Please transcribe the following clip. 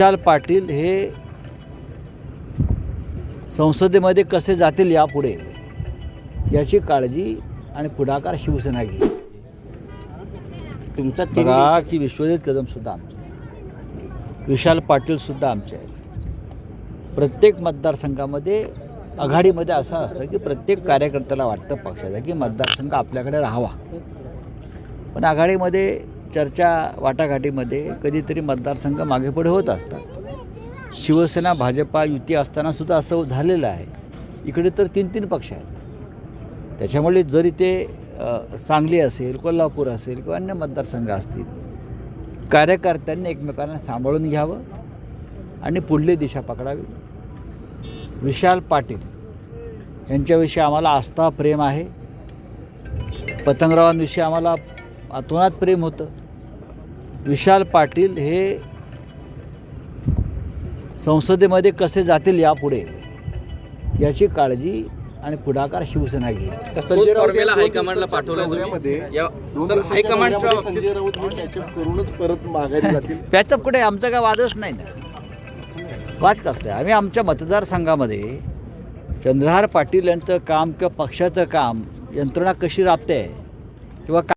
विशाल पाटील हे संसदेमध्ये कसे जातील यापुढे याची काळजी आणि पुढाकार शिवसेना घेईल. तुमचा बघा की विश्वजित कदमसुद्धा आमचे. विशाल पाटीलसुद्धा आमचे आहेत. प्रत्येक मतदारसंघामध्ये आघाडीमध्ये असं असतं की प्रत्येक कार्यकर्त्याला वाटतं पक्षाचा की मतदारसंघ आपल्याकडे राहावा. पण आघाडीमध्ये चर्चा वाटाघाटीमध्ये कधीतरी मतदारसंघ मागेपुढे होत असतात. शिवसेना भाजपा युती असतानासुद्धा असं झालेलं आहे. इकडे तर तीन तीन पक्ष आहेत. त्याच्यामुळे जरी ते सांगली असेल कोल्हापूर असेल किंवा अन्य मतदारसंघ असतील कार्यकर्त्यांनी एकमेकांना सांभाळून घ्यावं आणि पुढली दिशा पकडावी. विशाल पाटील यांच्याविषयी आम्हाला आस्था प्रेम आहे. पतंगरावांविषयी आम्हाला अतोनात प्रेम होतं. विशाल पाटील हे संसदेमध्ये कसे जातील यापुढे याची काळजी आणि पुढाकार शिवसेना घेईल. हायकमांडला पाठवला संजय राऊत करूनच परत माघारी जातील. त्याच्यापुढे आमचा काय वादच नाही ना. वाद कसला आम्ही आमच्या मतदारसंघामध्ये चंद्रहार पाटील यांचं काम किंवा पक्षाचं काम यंत्रणा कशी राबते किंवा